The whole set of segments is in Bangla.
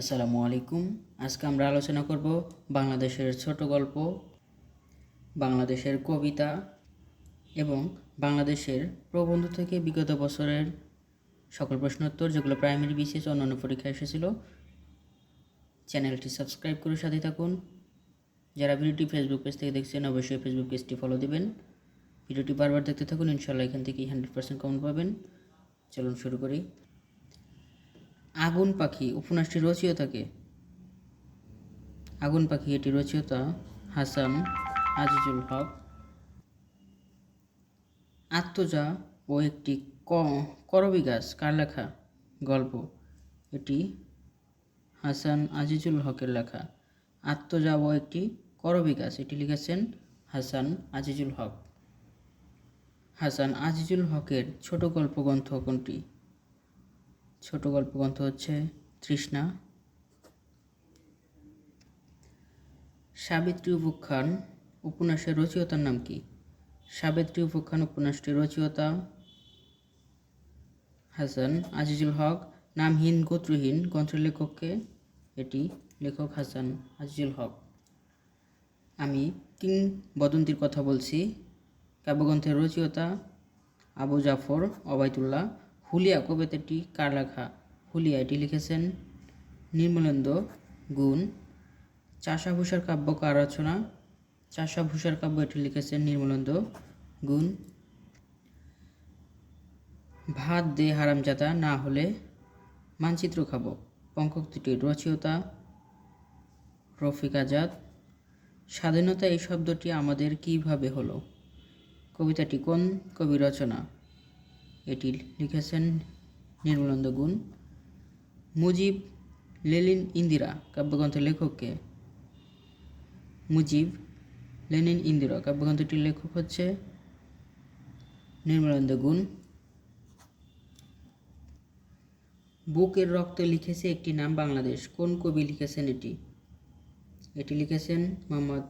আসসালামু আলাইকুম। আজকে আমরা আলোচনা করব বাংলাদেশের ছোট গল্প, বাংলাদেশের কবিতা এবং বাংলাদেশের প্রবন্ধ থেকে বিগত বছরের সকল প্রশ্নোত্তর যেগুলো প্রাইমারি বিশেষ অন্যান্য পরীক্ষা এসেছিল। চ্যানেলটি সাবস্ক্রাইব করে সাথে থাকুন। যারা ভিডিওটি ফেসবুক পেজ থেকে দেখছেন, অবশ্যই ফেসবুক পেজটি ফলো দেবেন। ভিডিওটি বারবার দেখতে থাকুন ইনশাল্লাহ এখান থেকেই হান্ড্রেড পার্সেন্ট কমন পাবেন। চলুন শুরু করি। আগুন পাখি, উপন্যাসটি রচয়িতাকে। আগুন পাখি, এটি রচয়িতা হাসান আজিজুল হক। আত্মজা ও একটি করবি গাছ, কার লেখা? গল্প। এটি হাসান আজিজুল হকের লেখা। আত্মজা ও একটি করবি গাছ, এটি লিখেছেন হাসান আজিজুল হক। হাসান আজিজুল হকের ছোট গল্প গ্রন্থ কোনটি? ছোট গল্প গ্রন্থ হচ্ছে তৃষ্ণা। সাবিত্রী উপাখ্যান উপন্যাসের রচয়িতার নাম কি? সাবিত্রী উপাখ্যান উপন্যাসটির রচয়িতা হাসান আজিজুল হক নামহীন গোত্রহীন, গ্রন্থের লেখককে এটি লেখক হাসান আজিজুল হক। আমি কিংবদন্তির কথা বলছি। কাব্যগ্রন্থের রচয়িতা আবু জাফর অবায়তুল্লাহ হুলিয়া কবিতাটি কার লেখা? হুলিয়া এটি লিখেছেন নির্মলেন্দ্র গুণ। চাষাভূষার কাব্য কার রচনা? চাষাভূষার কাব্য এটি লিখেছেন নির্মলেন্দ্র গুণ। ভাত দে হারামজাদা না হলে মানচিত্র খাব। পঙ্কক্তিটির রচয়িতা রফিক আজাদ। স্বাধীনতা এই শব্দটি আমাদের কীভাবে হলো? কবিতাটি কোন কবি রচনা? এটি লিখেছেন নির্মলানন্দ গুণ। মুজিব লেলিন ইন্দিরা কাব্যগ্রন্থের লেখককে। মুজিব, লেনিন ইন্দিরা, কাব্যগ্রন্থটির লেখক হচ্ছে নির্মলানন্দ গুণ। বুকের রক্তে লিখেছে একটি নাম বাংলাদেশ। কোন কবি লিখেছেন এটি? এটি লিখেছেন মোহাম্মদ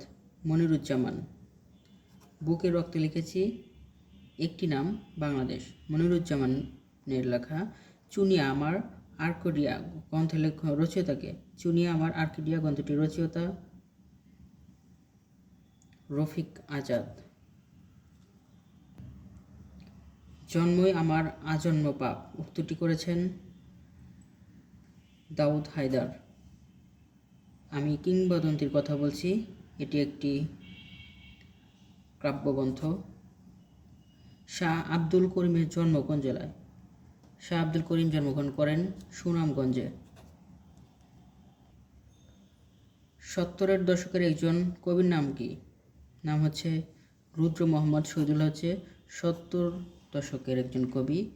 মনিরুজ্জামান। বুকের রক্তে লিখেছি একটি নাম বাংলাদেশ। মনিরুজ্জামানের লেখা, চুনিয়া আমার আর্কডিয়া গ্রন্থের রচয়িতাকে। চুনিয়া আমার আর্কডিয়া গ্রন্থটির রচয়িতা রফিক আজাদ। জন্মই আমার আজন্ম পাপ। উক্তটি করেছেন দাউদ হায়দার। আমি কিংবদন্তির কথা বলছি। এটি একটি কাব্যগ্রন্থ। শাহ আব্দুল করিমের জন্ম জেলায়। শাহ আব্দুল করিম জন্মগ্রহণ করেন সুনামগঞ্জে। সত্তরের দশকের একজন কবির নাম কি? নাম হচ্ছে রুদ্র মোহাম্মদ শহীদুল হচ্ছে সত্তর দশকের একজন কবি।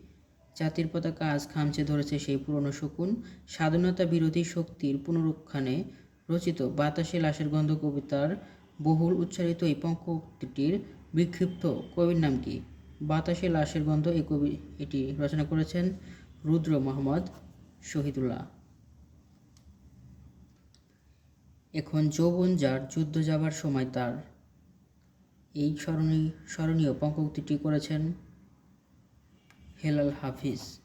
জাতির পতাকা আজ খামচে ধরেছে সেই পুরনো শকুন। স্বাধীনতা বিরোধী শক্তির পুনরুত্থানে রচিত বাতাসে লাশের গন্ধ কবিতার বহুল উচ্চারিত এই পঙ্কটির বিক্ষিপ্ত কবির নাম কি? বাতাসে লাশের গন্ধ এই কবি এটি রচনা করেছেন রুদ্র মোহাম্মদ শহীদুল্লাহ। এখন যৌবন যার, যুদ্ধ যাবার সময় তার। এই স্মরণী, স্মরণীয় পঙ্কক্তিটি করেছেন হেলাল হাফিজ।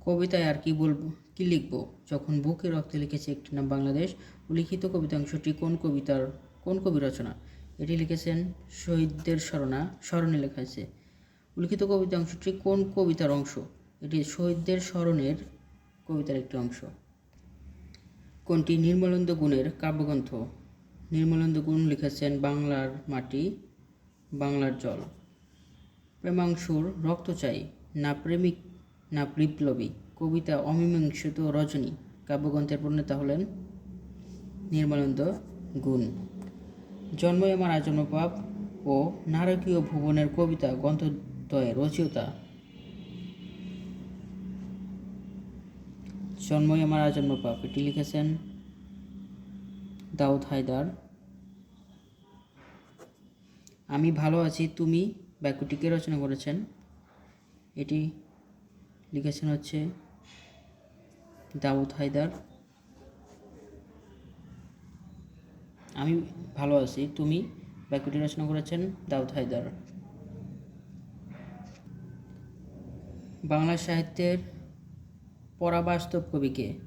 কবিতায় আর কি বলব, কি লিখব? যখন বুকে রক্তে লিখেছে একটি নাম বাংলাদেশ লিখিত কবিতাংশটি কোন কবিতার, কোন কবি রচনা? এটি লিখেছেন শহীদদের স্মরণা, স্মরণে লেখা আছে লিখিত কবিতাংশটি কোন কবিতার অংশ? এটি শহীদদের স্মরণের কবিতার একটি অংশ। কোনটি? নির্মলন্দ গুণের কাব্যগ্রন্থ। নির্মলন্দ গুণ লিখেছেন বাংলার মাটি, বাংলার জল। প্রেমাংশুর রক্ত চাই না প্রেমিক, না বিপ্লবী। কবিতা অমীমাংসিত রজনী। কাব্যগ্রন্থের প্রণেতা হলেন নির্মলানন্দ গুণ। জন্মই আমার আজন্ম পাপ ও নারকীয় ভুবনের কবিতা গ্রন্থদ্বয়ের রচয়িতা। জন্মই আমার আজন্ম পাপ, এটি লিখেছেন দাউদ হায়দার। আমি ভালো আছি, তুমি বাক্যটিকে রচনা করেছেন। এটি লিখেছেন হচ্ছে দাউদ হায়দার। আমি ভালো আছি, তুমি বাক্যটি রচনা করেছেন দাউদ হায়দার। বাংলা সাহিত্যের পরাবাস্তব কবিকে।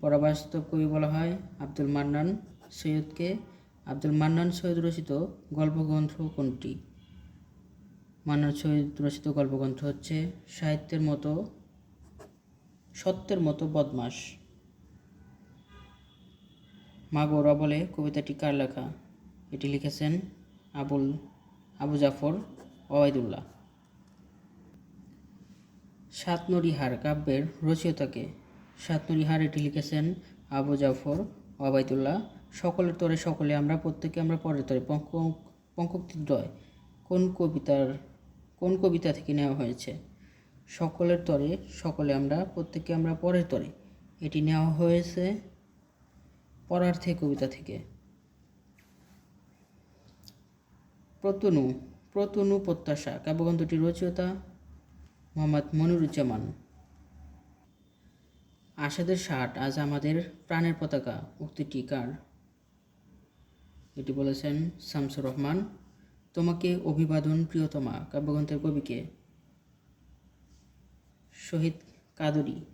পরাবাস্তব কবি বলা হয় আব্দুল মান্নান সৈয়দকে। আব্দুল মান্নান সৈয়দ রচিত গল্পগ্রন্থ কোনটি? মান্নান সৈয়দ রচিত গল্পগ্রন্থ হচ্ছে সাহিত্যের মতো, সত্যের মতো বদমাস। মাগোরা বলে কবিতাটি কার লেখা? এটি লিখেছেন আবুল, আবু জাফর ওবায়দুল্লাহ। সাতনরিহার কাব্যের রচয়িতাকে। সাতনরিহার এটি লিখেছেন আবু জাফর, ওবায়দুল্লাহ। সকলের তরে সকলে, আমরা প্রত্যেকে, আমরা পরের তরে। পঙ্ক পঙ্কোক্তিদ্বয় কোন কবিতার কোন কবিতা থেকে নেওয়া হয়েছে? সকলের তরে সকলে, আমরা প্রত্যেকে, আমরা পরের তরে। এটি নেওয়া হয়েছে পরার্থে কবিতা থেকে। প্রতনু প্রতনু প্রত্যাশা। কাব্যগ্রন্থটির রচয়িতা মোহাম্মদ মনিরুজ্জামান। আশাদের ষাট আজ আমাদের প্রাণের পতাকা, উক্তিটি কার? এটি বলেছেন শামসুর রহমান। তোমাকে অভিবাদন প্রিয়তমা কাব্যগ্রন্থের কবিকে শহীদ কাদরি।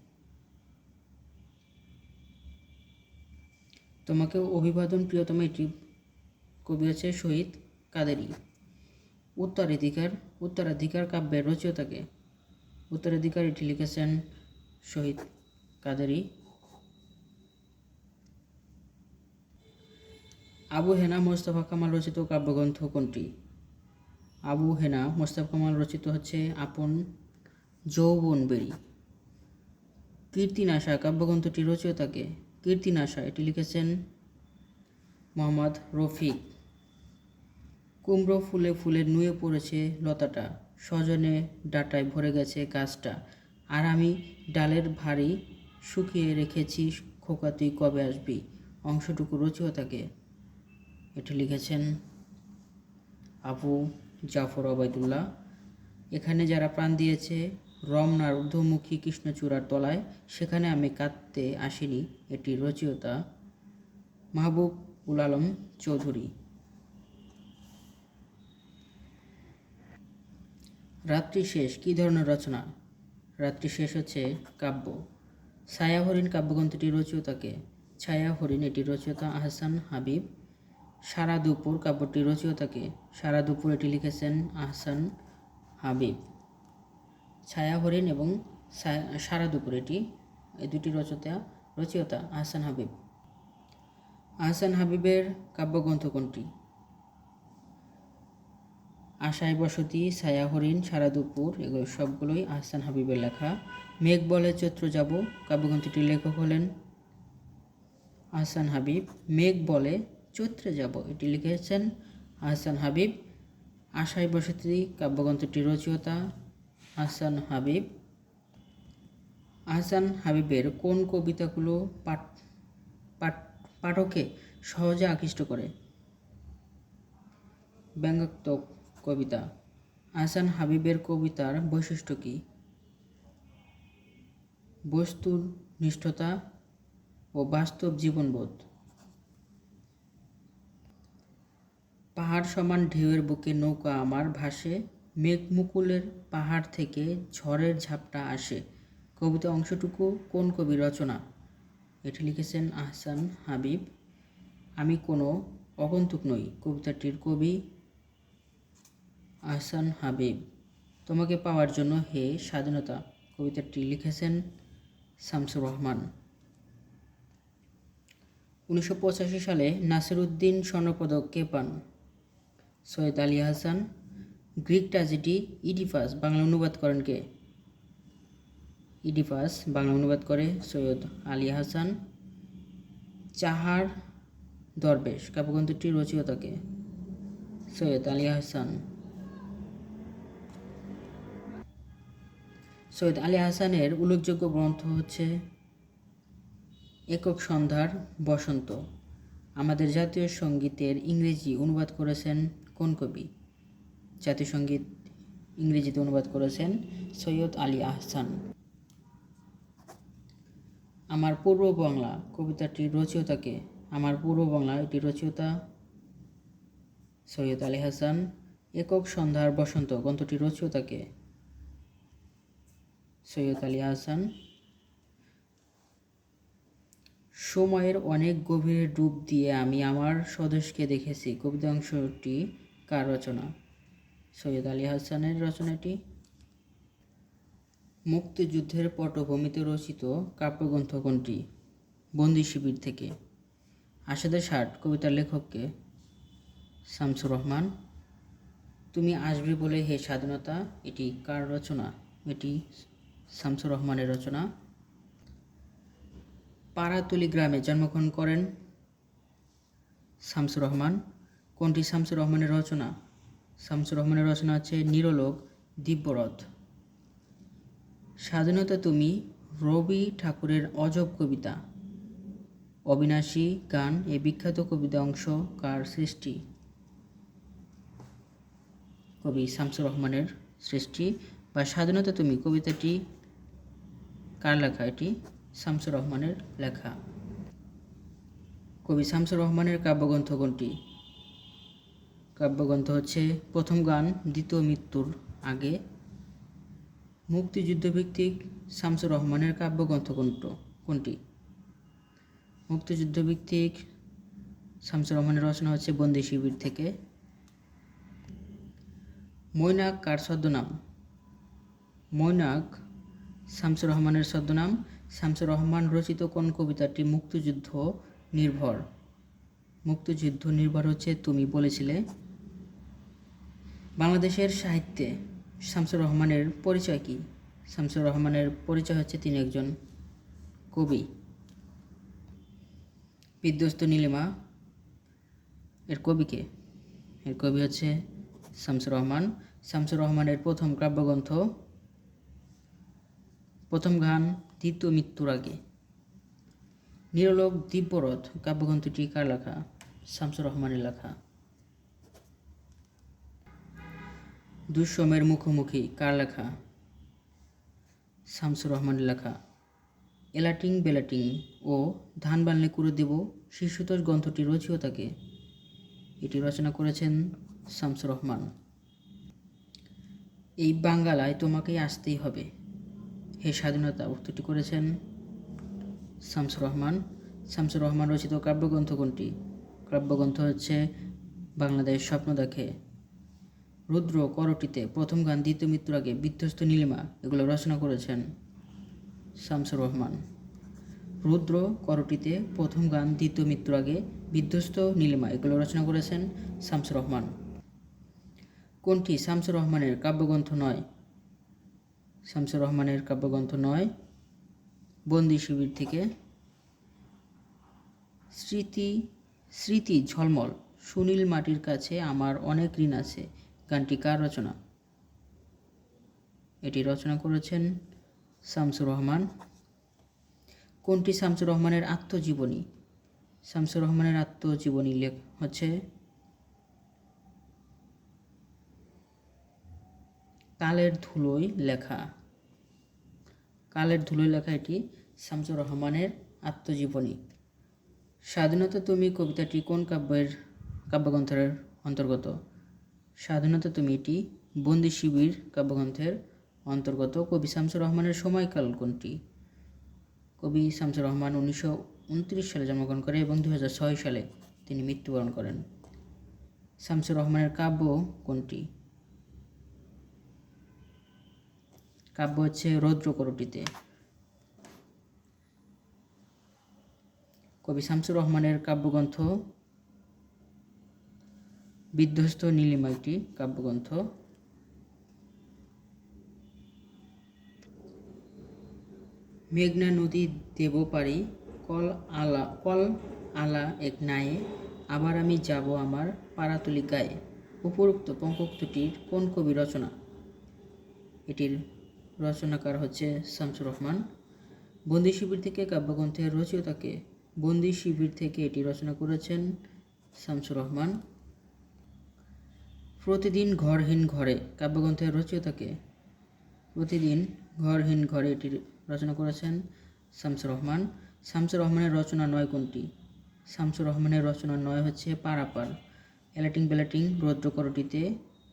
তোমাকে অভিবাদন প্রিয়তমা এটি কবি আছে শহীদ কাদেরি। উত্তরাধিকার উত্তরাধিকার কাব্যের রচয়িতাকে উত্তরাধিকার এটি লিখেছেন শহীদ কাদেরি। আবু হেনা মোস্তফা কামাল রচিত কাব্যগ্রন্থ কোনটি? আবু হেনা মোস্তফা কামাল রচিত হচ্ছে আপন যৌবন বেরি কীর্তিনাশা কাব্যগ্রন্থটি রচয়িতাকে কীর্তিনাশা এটি লিখেছেন মোহাম্মদ রফিক। কুমড়ো ফুলে ফুলে নুয়ে পড়েছে লতাটা। সজনে ডাটায় ভরে গেছে গাছটা। আর আমি ডালের ভারী শুকিয়ে রেখেছি খোকা তুই কবে আসবি? অংশটুকু রচয়িতাকে এটি লিখেছেন আবু জাফর ওবায়দুল্লাহ। এখানে যারা প্রাণ দিয়েছে, রমনার ঊর্ধ্বমুখী কৃষ্ণচূড়ার তলায়, সেখানে আমি কাঁদতে আসিনি। এটি রচয়িতা মাহবুব উল আলম চৌধুরী। রাত্রি শেষ, কী ধরনের রচনা? রাত্রি শেষ হচ্ছে কাব্য। ছায়া হরিণ কাব্যগ্রন্থটি রচয়িতাকে। ছায়া হরিণ এটি রচয়িতা আহসান হাবিব। সারা দুপুর কাব্যটি রচয়িতাকে। সারা দুপুর এটি লিখেছেন আহসান হাবিব। ছায়া হরিণ এবং সারা দুপুর এটি এই দুটি রচয়িতা রচয়িতা আহসান হাবিব। আহসান হাবিবের কাব্যগ্রন্থ কোনটি? আশায় বসতি, ছায়া হরিণ, সারা দুপুর, এগুলো সবগুলোই আহসান হাবিবের লেখা। মেঘ বলে চৈত্র যাব, কাব্যগ্রন্থটির লেখক হলেন আহসান হাবিব। মেঘ বলে চৈত্রে যাব, এটি লিখেছেন আহসান হাবিব। আশায় বসতি, কাব্যগ্রন্থটির রচয়িতা আহসান হাবিব। আহসান হাবিবের কোন কবিতাগুলো পাঠ পাঠ, পাঠকে সহজে আকৃষ্ট করে? ব্যঙ্গাত্মক কবিতা। আহসান হাবিবের কবিতার বৈশিষ্ট্য কী? বস্তুর নিষ্ঠতা ও বাস্তব জীবনবোধ। পাহাড় সমান ঢেউয়ের বুকে নৌকা আমার ভাসে মেঘমুকুলের পাহাড় থেকে ঝড়ের ঝাপটা আসে। কবিতা অংশটুকু কোন কবি রচনা? এটি লিখেছেন আহসান হাবিব। আমি কোনো অগন্তুক নই। কবিতাটির কবি আহসান হাবিব, তোমাকে পাওয়ার জন্য হে স্বাধীনতা, কবিতাটি লিখেছেন শামসুর রহমান। উনিশশো পঁচাশি সালে নাসিরুদ্দিন স্বর্ণপদক কে পান? Syed Ali Hasan. Greek tragedy Oedipus, Bangla অনুবাদ করেন কে? ইডিফাস, বাংলা অনুবাদ করে সৈয়দ আলী হাসান। চাহার দরবেশ, কাব্যগ্রন্থটির রচয়িতাকে সৈয়দ আলী হাসান। সৈয়দ আলী হাসানের উল্লেখযোগ্য গ্রন্থ হচ্ছে একক সন্ধ্যার বসন্ত। আমাদের জাতীয় সঙ্গীতের ইংরেজি অনুবাদ করেছেন কোন কবি? জাতীয় সংগীত ইংরেজিতে অনুবাদ করেছেন সৈয়দ আলী আহসান। আমার পূর্ব বাংলা কবিতাটির রচয়িতাকে, আমার পূর্ব বাংলা এটি রচয়িতা সৈয়দ আলী হাসান, একক সন্ধ্যার বসন্ত গ্রন্থটির রচয়িতাকে সৈয়দ আলী হাসান। সময়ের অনেক গভীরে ডুব দিয়ে আমি আমার স্বদেশকে দেখেছি। কবিতা অংশটি কার রচনা? সৈয়দ আলী হাসানের রচনাটি। মুক্তিযুদ্ধের পটভূমিতে রচিত কাব্যগ্রন্থ কোনটি? বন্দি শিবির থেকে। আসাদের ষাট, কবিতার লেখককে। শামসুর রহমান। তুমি আসবে বলে হে স্বাধীনতা, এটি কার রচনা? এটি শামসুর রহমানের রচনা। পাড়াতুলি গ্রামে জন্মগ্রহণ করেন শামসুর রহমান। কোনটি শামসুর রহমানের রচনা? শামসুর রহমানের রচনা আছে নিরলোক দিব্যরথ। স্বাধীনতা তুমি রবি ঠাকুরের অজব কবিতা। অবিনাশী গান এই বিখ্যাত কবিতা অংশ কার সৃষ্টি? কবি শামসুর রহমানের সৃষ্টি। বা স্বাধীনতা তুমি কবিতাটি কার লেখা? এটি শামসুর রহমানের লেখা। কবি শামসুর রহমানের কাব্যগ্রন্থ কোনটি? কাব্যগ্রন্থ হচ্ছে প্রথম গান, দ্বিতীয় মৃত্যুর আগে। মুক্তিযুদ্ধভিত্তিক শামসুর রহমানের কাব্যগ্রন্থ কোনটো মুক্তিযুদ্ধভিত্তিক শামসুর রহমানের রচনা হচ্ছে বন্দি শিবির থেকে। মৈনাক কার ছদ্মনাম? মৈনাক শামসুর রহমানের ছদ্মনাম। শামসুর রহমান রচিত কোন কবিতাটি মুক্তিযুদ্ধ নির্ভর? মুক্তিযুদ্ধ নির্ভর হচ্ছে তুমি বলেছিলে। বাংলাদেশের সাহিত্যে শামসুর রহমানের পরিচয় কি? শামসুর রহমানের পরিচয় হচ্ছে তিনি একজন কবি। বিধ্বস্ত নীলিমা, এর কবিকে এর কবি হচ্ছে শামসুর রহমান। শামসুর রহমানের প্রথম কাব্যগ্রন্থ প্রথম গান, দ্বিতীয় মৃত্যুর আগে। নিরলোক দিব্যরথ, কাব্যগ্রন্থটি কার লেখা? শামসুর রহমানের লেখা। দুঃসময়ের মুখোমুখি কার লেখা? শামসুর রহমানের লেখা। এলাটিং বেলাটিং ও ধান বানলে করে দেব শিশুতোষ গ্রন্থটি রচিয়তাকে এটি রচনা করেছেন শামসুর রহমান। এই বাঙ্গালায় তোমাকেই আসতেই হবে। হে স্বাধীনতা উক্তিটি করেছেন শামসুর রহমান। শামসুর রহমান রচিত কাব্যগ্রন্থ কোনটি? কাব্যগ্রন্থ হচ্ছে বাংলাদেশ স্বপ্ন দেখে। রুদ্র করটিতে প্রথম গান, দ্বিতীয় মৃত্যুর আগে বিধ্বস্ত নীলিমা এগুলো রচনা করেছেন শামসুর রহমান। রুদ্র করটিতে প্রথম গান, দ্বিতীয় মৃত্যুর আগে বিধ্বস্ত নীলিমা এগুলো রচনা করেছেন শামসুর রহমান। কোনটি শামসুর রহমানের কাব্যগ্রন্থ নয়? শামসুর রহমানের কাব্যগ্রন্থ নয়, বন্দি শিবির থেকে। স্মৃতি স্মৃতি ঝলমল, সুনীল মাটির কাছে আমার অনেক ঋণ আছে। গানটি কার রচনা? এটি রচনা করেছেন শামসুর রহমান। কোনটি শামসুর রহমানের আত্মজীবনী? শামসুর রহমানের আত্মজীবনী লেখ হচ্ছে কালের ধুলোয় লেখা। কালের ধুলোয় লেখা এটি শামসুর রহমানের আত্মজীবনী। স্বাধীনতা তুমি কবিতাটি কোন কাব্যের কাব্যগ্রন্থের অন্তর্গত? স্বাধীনতা তুমি এটি বন্দি শিবির কাব্যগ্রন্থের অন্তর্গত। কবি শামসুর রহমানের সময়কাল কোনটি? কবি শামসুর রহমান উনিশশো উনত্রিশ সালে জন্মগ্রহণ করে এবং দু সালে তিনি মৃত্যুবরণ করেন। শামসুর রহমানের কাব্য কোনটি? কাব্য হচ্ছে রৌদ্র করটিতে কবি শামসুর রহমানের কাব্যগ্রন্থ, বিধ্বস্ত নীলিমা একটি কাব্যগ্রন্থ। মেঘনা নদী দেব পারি কল আলা কল আলা এক নায়ে, আবার আমি যাব আমার পাড়াতলি গায়ে। উপরোক্ত পঙ্কোক্তটির কোন কবি রচনা? এটির রচনাকার হচ্ছে শামসুর রহমান। বন্দি শিবির থেকে কাব্যগ্রন্থের রচয়িতাকে বন্দি শিবির থেকে এটি রচনা করেছেন শামসুর রহমান। প্রতিদিন ঘরহীন ঘরে কাব্যগ্রন্থের রচয়িতাকে প্রতিদিন ঘরহীন ঘরে এটি রচনা করেছেন শামসুর রহমান। শামসুর রহমানের রচনা নয় কোনটি? শামসুর রহমানের রচনা নয় হচ্ছে পারাপার, এলাটিং বেলাটিং, রৌদ্রকরটিতে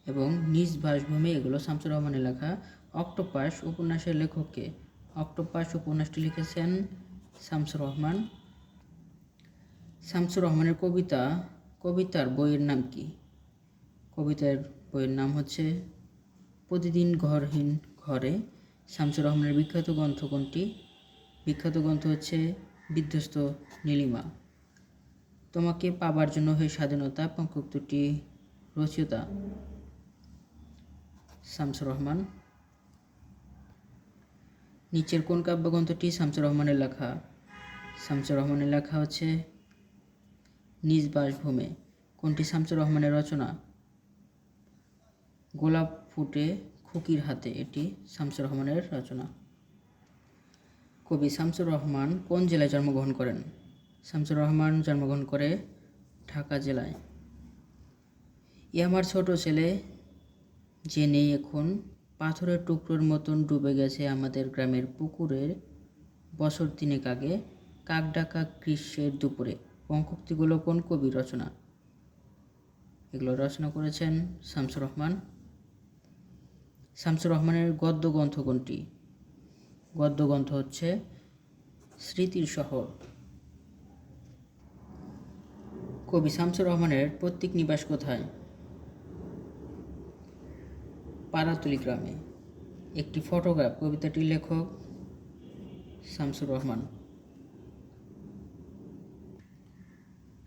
এবং নিজ বাসভূমি, এগুলো শামসুর রহমানের লেখা। অক্টোপাস উপন্যাসের লেখককে অক্টোপাস উপন্যাসটি লিখেছেন শামসুর রহমান। শামসুর রহমানের কবিতা, কবিতার বইয়ের নাম কি? কবিতার বইয়ের নাম হচ্ছে প্রতিদিন ঘরহীন ঘরে। শামসুর রহমানের বিখ্যাত গ্রন্থ কোনটি? বিখ্যাত গ্রন্থ হচ্ছে বিধ্বস্ত নীলিমা। তোমাকে পাবার জন্য হয়ে স্বাধীনতা পঙ্কোক্তটি রচয়িতা শামসুর রহমান নিচের কোন কাব্যগ্রন্থটি শামসুর রহমানের লেখা? শামসুর রহমানের লেখা হচ্ছে নিজ বাসভূমে। কোনটি শামসুর রহমানের রচনা? গোলাপ ফুটে খুকির হাতে, এটি শামসুর রহমানের রচনা। কবি শামসুর রহমান কোন জেলায় জন্মগ্রহণ করেন? শামসুর রহমান জন্মগ্রহণ করে ঢাকা জেলায়। এ আমার ছোট ছেলে, যে নেই এখন পাথরের টুকরোর মতন ডুবে গেছে আমাদের গ্রামের পুকুরের বছর তিনেক আগে কাক ডাকা গ্রীষ্মের দুপুরে। পঙ্কোক্তিগুলো কোন কবি রচনা? এগুলো রচনা করেছেন শামসুর রহমান। শামসুর রহমানের গদ্য গ্রন্থ কোনটি? গদ্য গ্রন্থ হচ্ছে স্মৃতির শহর। কবি শামসুর রহমানের পৈতৃক নিবাস কোথায়? পাড়াতুলি গ্রামে একটি ফটোগ্রাফ, কবিতাটির লেখক শামসুর রহমান।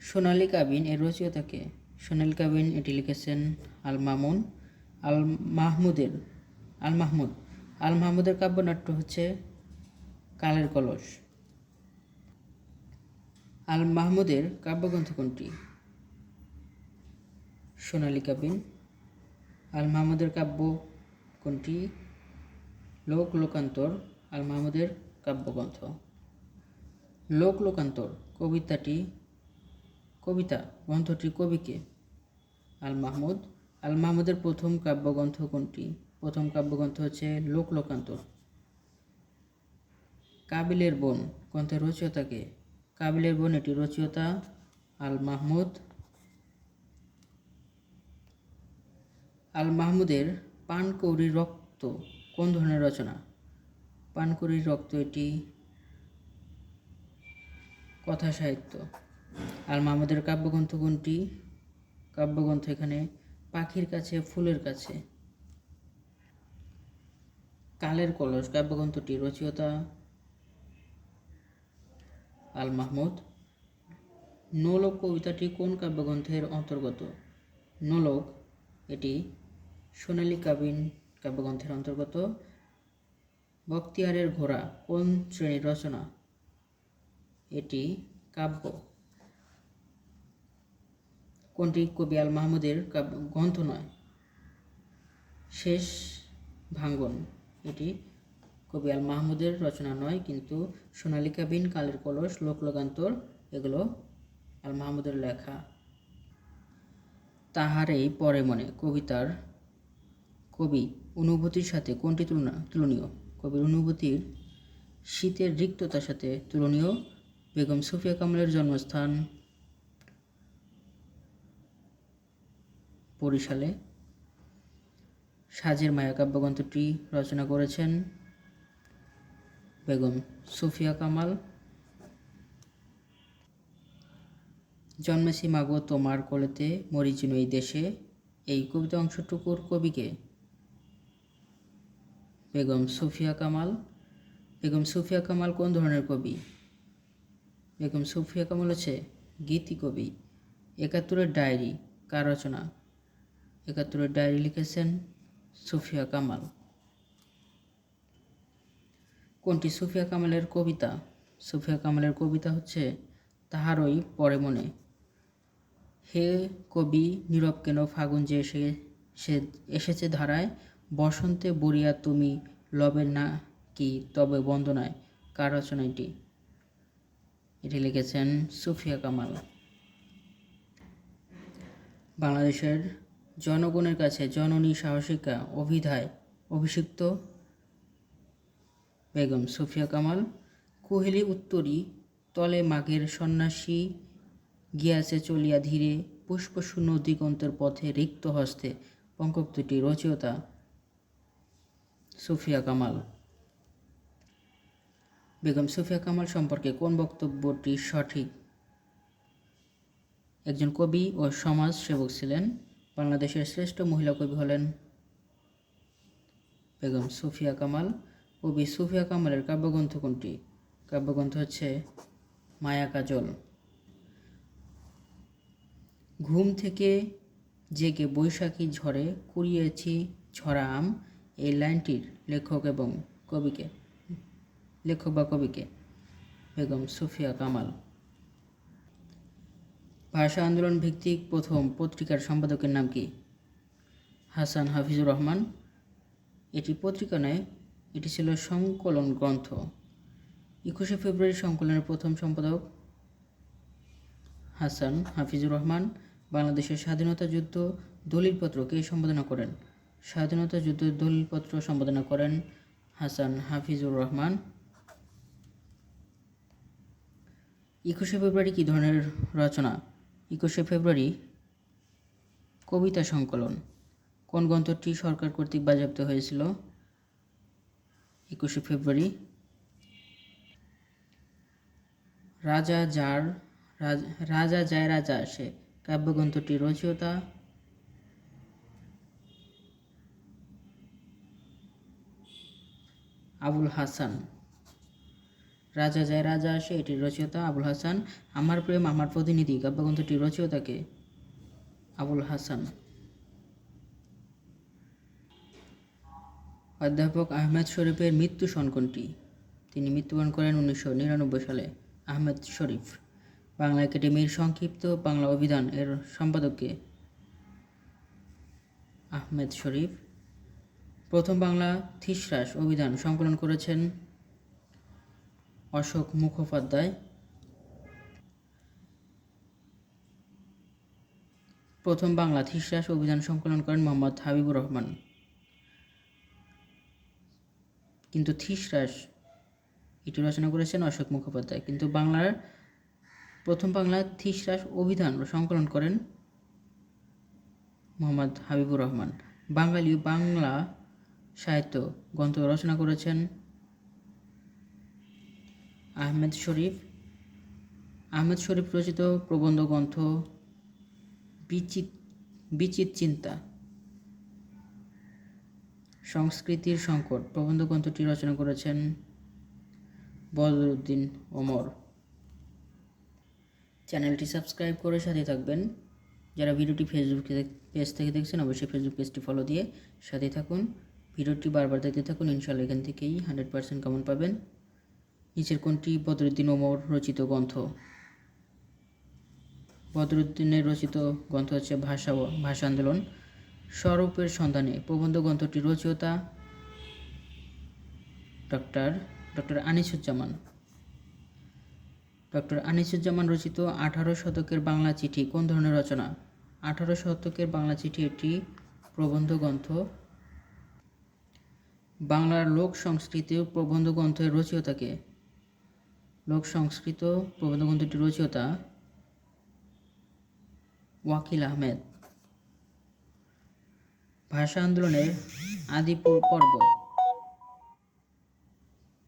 সোনালী কাবিন এর রচয়িতাকে সোনালী কাবিন এটি লিখেছেন আল মামুন, আল মাহমুদের, আল মাহমুদ। আল মাহমুদের কাব্যনাট্য হচ্ছে কালের কলস। আল মাহমুদের কাব্যগ্রন্থ কোনটি? সোনালী কাবিন। আল মাহমুদের কাব্য কোনটি? লোক লোকান্তর, আল মাহমুদের কাব্যগ্রন্থ। লোক লোকান্তর, কবিতাটি, কবিতা গ্রন্থটি কবিকে আল মাহমুদ। আল মাহমুদের প্রথম কাব্যগ্রন্থ কোনটি? প্রথম কাব্যগ্রন্থ হচ্ছে লোক লোকান্তর। কাবিলের বোন, গ্রন্থের রচয়িতাকে কাবিলের বোন এটি রচয়িতা আল মাহমুদ। আল মাহমুদের পানকৌড়ি রক্ত কোন ধরনের রচনা? পানকৌড়ির রক্ত এটি কথা সাহিত্য। আল মাহমুদের কাব্যগ্রন্থ কোনটি? কাব্যগ্রন্থ এখানে পাখির কাছে, ফুলের কাছে। কালের কলস, কাব্যগ্রন্থটি রচয়িতা আল মাহমুদ নোলক কবিতাটি কোন কাব্যগ্রন্থের অন্তর্গত? নোলক, এটি সোনালী কাবিন কাব্যগ্রন্থের অন্তর্গত বক্তিয়ারের ঘোড়া কোন শ্রেণির রচনা? এটি কাব্য। কোনটি কবি আল মাহমুদের কাব্য গ্রন্থ নয়? শেষ ভাঙ্গন। এটি কবি আল মাহমুদের রচনা নয়, কিন্তু সোনালী কাবিন, কালের কলস লোকলোকান্তর এগুলো আল মাহমুদের লেখা। তাহার এই পরে মনে কবিতার কবি অনুভূতির সাথে কোনটি তুলনা, তুলনীয়? কবির অনুভূতির শীতের রিক্ততার সাথে তুলনীয়। বেগম সুফিয়া কামালের জন্মস্থান বরিশালে। সাজের মায়া কাব্যগ্রন্থটি রচনা করেছেন বেগম সুফিয়া কামাল। জন্মেছি মাগো তোমার কোলেতে মরিচিন এই দেশে। এই কবিতা অংশটুকুর কবিকে বেগম সুফিয়া কামাল। বেগম সুফিয়া কামাল কোন ধরনের কবি? বেগম সুফিয়া কামাল হচ্ছে গীতি কবি। একাত্তরের ডায়েরি, কার রচনা? একাত্তরের ডায়েরি লিখেছেন সুফিয়া কামাল। কোনটি সুফিয়া কামালের কবিতা? সুফিয়া কামালের কবিতা হচ্ছে, তাহারই পরে মনে। হে কবি, নীরব কেন ফাগুন যে এসে, সে এসেছে ধারায়? বসন্তে বরিয়া তুমি লবের না কি তবে বন্দনায় কার রচনাটি এটি? এটি লিখেছেন সুফিয়া কামাল। বাংলাদেশের জনগণের কাছে জননী সাহসিকা অভিধায় অভিষিক্ত বেগম সুফিয়া কামাল। কোহেলি উত্তরী তলে মাঘের সন্ন্যাসী গিয়াছে চলিয়া ধীরে পুষ্পশূন্য দিগন্তের পথে রিক্ত হস্তে। পঙ্কোক্তিটি রচয়িতা সুফিয়া কামাল। বেগম সুফিয়া কামাল সম্পর্কে কোন বক্তব্যটি সঠিক? একজন কবি ও সমাজ সেবক ছিলেন, বাংলাদেশের শ্রেষ্ঠ মহিলা কবি হলেন বেগম সুফিয়া কামাল। কবি সুফিয়া কামালের কাব্যগ্রন্থ কোনটি? কাব্যগ্রন্থ হচ্ছে মায়া কাজল। ঘুম থেকে জেগে বৈশাখী ঝড়ে কুড়িয়েছি ঝরা আম এই লাইনটির লেখক এবং কবিকে, লেখক বা কবিকে, বেগম সুফিয়া কামাল। ভাষা আন্দোলন ভিত্তিক প্রথম পত্রিকার সম্পাদকের নাম কি? হাসান হাফিজুর রহমান। এটি পত্রিকা নয়, এটি ছিল সংকলন গ্রন্থ। একুশে ফেব্রুয়ারি সংকলনের প্রথম সম্পাদক হাসান হাফিজুর রহমান। বাংলাদেশের স্বাধীনতা যুদ্ধ দলিলপত্র কে সম্পাদনা করেন। স্বাধীনতা যুদ্ধ দলিলপত্র সম্পাদনা করেন হাসান হাফিজুর রহমান। একুশে ফেব্রুয়ারি কী ধরনের রচনা? একুশে ফেব্রুয়ারি কবিতা সংকলন। কোন গ্রন্থটি সরকার কর্তৃক বাজেয়াপ্ত হয়েছিল? একুশে ফেব্রুয়ারি। রাজা যার, রাজ- রাজা যায় রাজা আসে কাব্যগ্রন্থটি রচয়িতা। আবুল হাসান। রাজা যায়, রাজা আসে এটির রচয়িতা আবুল হাসান। আমার প্রেম, আমার প্রতিনিধি কাব্যগ্রন্থটির রচয়িতাকে আবুল হাসান। অধ্যাপক আহমেদ শরীফের মৃত্যু সন কোনটি তিনি মৃত্যুবরণ করেন উনিশশো নিরানব্বই সালে। আহমেদ শরীফ, বাংলা একাডেমির সংক্ষিপ্ত বাংলা অভিধান এর সম্পাদককে। আহমেদ শরীফ প্রথম বাংলা থিসরাস অভিধান সংকলন করেছেন অশোক মুখোপাধ্যায়। প্রথম বাংলা থিসরাস অভিধান সংকলন করেন মোহাম্মদ হাবিবুর রহমান। কিন্তু থিসরাস, এটি রচনা করেছেন অশোক মুখোপাধ্যায়। কিন্তু বাংলার প্রথম বাংলা থিসরাস অভিধান সংকলন করেন মোহাম্মদ হাবিবুর রহমান। বাঙালি বাংলা সাহিত্য গ্রন্থ রচনা করেছেন আহমেদ শরীফ। আহমেদ শরীফ রচিত প্রবন্ধ গ্রন্থ বিচিত বিচিত চিন্তা। সংস্কৃতির সংকট। প্রবন্ধ গ্রন্থটি রচনা করেছেন বদরুদ্দিন ওমর। চ্যানেলটি সাবস্ক্রাইব করে সাথে থাকবেন। যারা ভিডিওটি ফেসবুক পেজ থেকে দেখছেন, অবশ্যই ফেসবুক পেজটি ফলো দিয়ে সাথে থাকুন। ভিডিওটি বারবার দেখতে থাকুন ইনশাল্লাহ এখান থেকেই হান্ড্রেড পার্সেন্ট কমন পাবেন। নিচের কোনটি? বদরুদ্দিন ওমর রচিত গ্রন্থ। বদরুদ্দিনের রচিত গ্রন্থ হচ্ছে ভাষা ভাষা আন্দোলন। স্বরূপের সন্ধানে প্রবন্ধ গ্রন্থটি রচয়িতা doctor doctor Anisuzzaman. Doctor Anisuzzaman রচিত আঠারো শতকের বাংলা চিঠি কোন ধরনের রচনা? আঠারো শতকের বাংলা চিঠি একটি প্রবন্ধ গ্রন্থ। বাংলার লোক সংস্কৃতি প্রবন্ধ গ্রন্থের রচয়িতাকে। লোক সংস্কৃত প্রবন্ধ গ্রন্থটির রচয়িতা ওয়াকিল আহমেদ। ভাষা আন্দোলনের আদি পর্ব।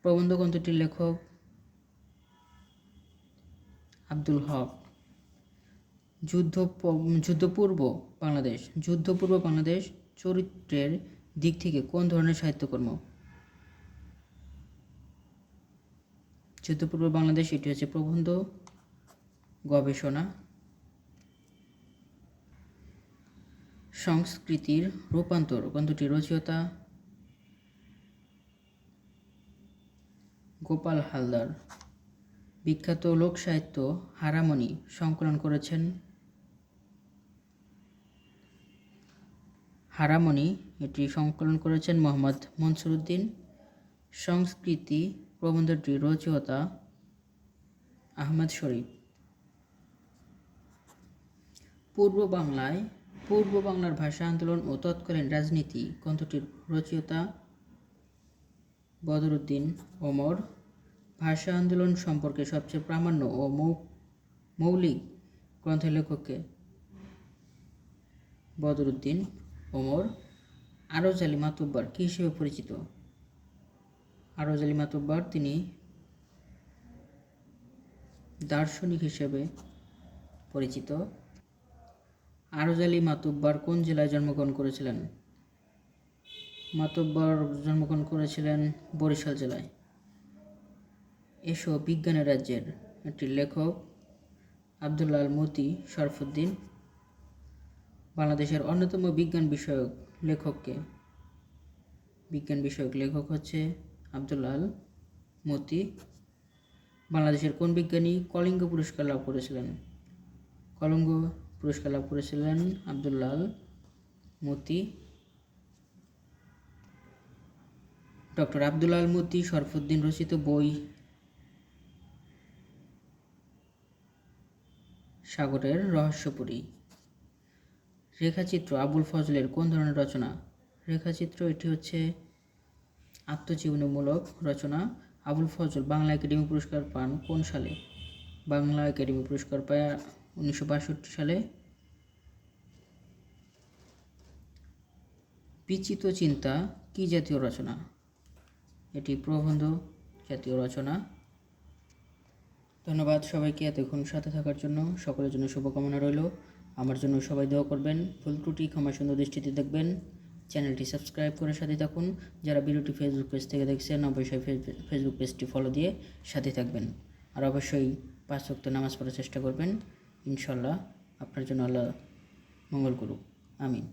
প্রবন্ধ গ্রন্থটির লেখক আব্দুল হক। যুদ্ধ যুদ্ধপূর্ব বাংলাদেশ যুদ্ধপূর্ব বাংলাদেশ চরিত্রের দিক থেকে কোন ধরনের সাহিত্যকর্ম? যুদ্ধপূর্ব বাংলাদেশ, এটি হচ্ছে প্রবন্ধ, গবেষণা, সংস্কৃতির রূপান্তর গ্রন্থটি রচয়িতা গোপাল হালদার। বিখ্যাত লোক সাহিত্য হারামণি সংকলন করেছেন। হারামণি সংকলন করেছেন মোহাম্মদ মনসুরুদ্দিন, সংস্কৃতি প্রবন্ধটি রচয়িতা আহমদ শরীফ। পূর্ব বাংলায়, পূর্ব বাংলার ভাষা আন্দোলন ও তৎকালীন রাজনীতি গ্রন্থটির রচয়িতা বদরুদ্দিন ওমর। ভাষা আন্দোলন সম্পর্কে সবচেয়ে প্রামাণ্য ও মৌলিক গ্রন্থের লেখককে বদরুদ্দিন ওমর। আরজ আলী মাতুব্বার কী হিসেবে পরিচিত? আরজ আলী মাতুব্বার তিনি দার্শনিক হিসেবে পরিচিত। আরজ আলী মাতুব্বার কোন জেলায় জন্মগ্রহণ করেছিলেন? মাতুব্বর জন্মগ্রহণ করেছিলেন বরিশাল জেলায়। এসো বিজ্ঞানের রাজ্যের একটি লেখক আবদুল্লাল মতি শরফুদ্দিন, বাংলাদেশের অন্যতম বিজ্ঞান বিষয়ক লেখককে। বিজ্ঞান বিষয়ক লেখক হচ্ছে আবদুল্লাল মতি। বাংলাদেশের কোন বিজ্ঞানী কলিঙ্গ পুরস্কার লাভ করেছিলেন? কলিঙ্গ পুরস্কার লাভ করেছিলেন আবদুল্লাল মতি। ডক্টর আবদুল্লাল মতি শরফুদ্দিন রচিত বই সাগরের রহস্যপুরী। রেখাচিত্র আবুল ফজলের কোন ধরনের রচনা? রেখাচিত্র, এটি হচ্ছে আত্মজীবনীমূলক রচনা। আবুল ফজল বাংলা একাডেমি পুরস্কার পান কোন সালে? বাংলা একাডেমি পুরস্কার পায় উনিশশো বাষট্টি সালে। বিচিত চিন্তা, কি জাতীয় রচনা? এটি প্রবন্ধ জাতীয় রচনা। ধন্যবাদ সবাইকে এতক্ষণ সাথে থাকার জন্য। সকলের জন্য শুভকামনা রইল। আমার জন্য সবাই দোয়া করবেন। ফুল ত্রুটি ক্ষমা সুন্দর দৃষ্টিতে দেখবেন। চ্যানেলটি সাবস্ক্রাইব করে সাথে থাকুন। যারা ভিডিওটি ফেসবুক পেজ থেকে দেখছেন, অবশ্যই ফেস- ফেসবুক পেজটি ফলো দিয়ে সাথে থাকবেন। আর অবশ্যই পাঁচ ওয়াক্ত নামাজ পড়ার চেষ্টা করবেন। ইনশাল্লাহ আপনার জন্য আল্লাহ মঙ্গল করুক। আমিন।